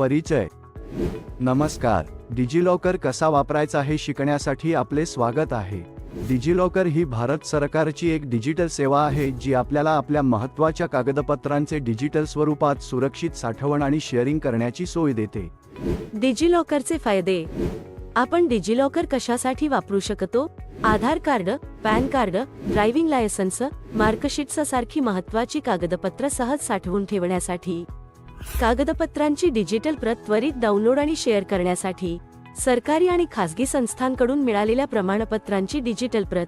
परिचय. नमस्कार. डिजिलॉकर कसा वापरायचा हे शिकण्यासाठी आपले स्वागत आहे. डिजिलॉकर ही भारत सरकारची एक डिजिटल सेवा आहे जी आपल्याला आपल्या महत्त्वाच्या कागदपत्रांचे डिजिटल स्वरूपात सुरक्षित साठवण आणि शेअरिंग करण्याची सोय देते. डिजिलॉकरचे फायदे. आपण डिजिलॉकर कशासाठी वापरू शकतो? Aadhaar card PAN card driving licence marksheets सारखी महत्वाची कागदपत्र सहज साठवून ठेवण्यासाठी. कागदपत्रांची डिजिटल प्रत त्वरित डाउनलोड आणि शेअर करण्यासाठी सरकारी आणि खासगी संस्थांकडून मिळालेल्या प्रमाणपत्रांची डिजिटल प्रत.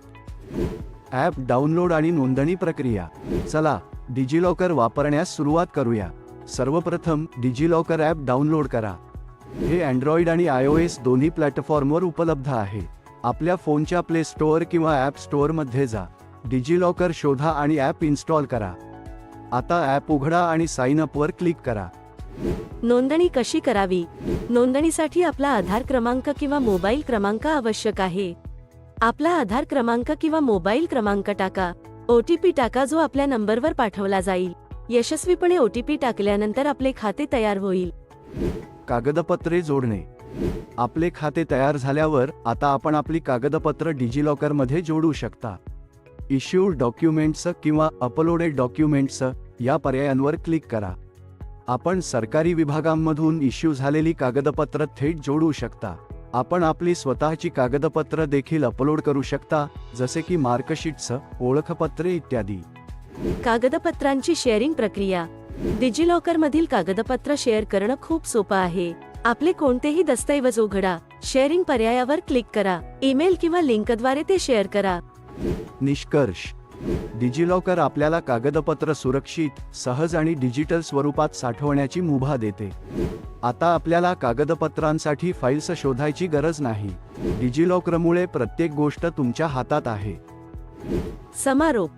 ॲप डाउनलोड आणि नोंदणी प्रक्रिया. चला डिजिलॉकर वापरण्यास सुरुवात करूया. सर्वप्रथम डिजिलॉकर ॲप डाउनलोड करा. हे अँड्रॉइड आणि आय ओ एस दोन्ही प्लॅटफॉर्मवर उपलब्ध आहे. आपल्या फोनच्या प्ले स्टोअर किंवा ॲप स्टोअरमध्ये जा. डिजिलॉकर शोधा आणि ॲप इन्स्टॉल करा. आता ॲप उघडा आणि साइन अपवर क्लिक करा. नोंदणी कशी करावी? नोंदणीसाठी आपला आधार क्रमांक किंवा मोबाईल क्रमांक आवश्यक आहे. आपला आधार क्रमांक किंवा मोबाईल क्रमांक टाका. ओटीपी टाका जो आपल्या नंबरवर पाठवला जाईल. यशस्वीपणे ओटीपी टाकल्यानंतर आपले खाते तयार होईल. कागदपत्रे जोडणे. आपले खाते तयार झाल्यावर आता आपण आपली कागदपत्र डिजिलॉकरमध्ये जोडू शकता. इश्यूड डॉक्युमेंट्स किंवा अपलोडेड डॉक्युमेंट्स या पर्यायांवर क्लिक करा. आपण सरकारी विभागांमधून इश्यू झालेली कागदपत्र थेट जोडू शकता. आपण आपली स्वतःची कागदपत्र देखील अपलोड करू शकता जसे की मार्कशीट्स ओळखपत्रे इत्यादी. कागदपत्रांची शेअरिंग प्रक्रिया. डिजिलॉकर मधील कागदपत्र शेअर करणं खूप सोपं आहे. आपले कोणतेही दस्तऐवज उघडा. शेअरिंग पर्यायावर क्लिक करा. ईमेल किंवा लिंकद्वारे ते शेअर करा. निष्कर्ष. डिजिलॉकर आपल्याला कागदपत्र सुरक्षित सहज आणि डिजिटल स्वरूपात साठवण्याची मुभा देते. आता आपल्याला कागदपत्रांसाठी फाईल्स शोधायची गरज नाही. डिजिलॉकरमुळे प्रत्येक गोष्ट तुमच्या हातात आहे. समारोप.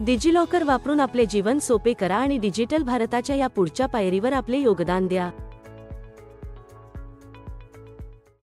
डिजिलॉकर वापरून आपले जीवन सोपे करा आणि डिजिटल भारताच्या या पुढच्या पायरीवर आपले योगदान द्या.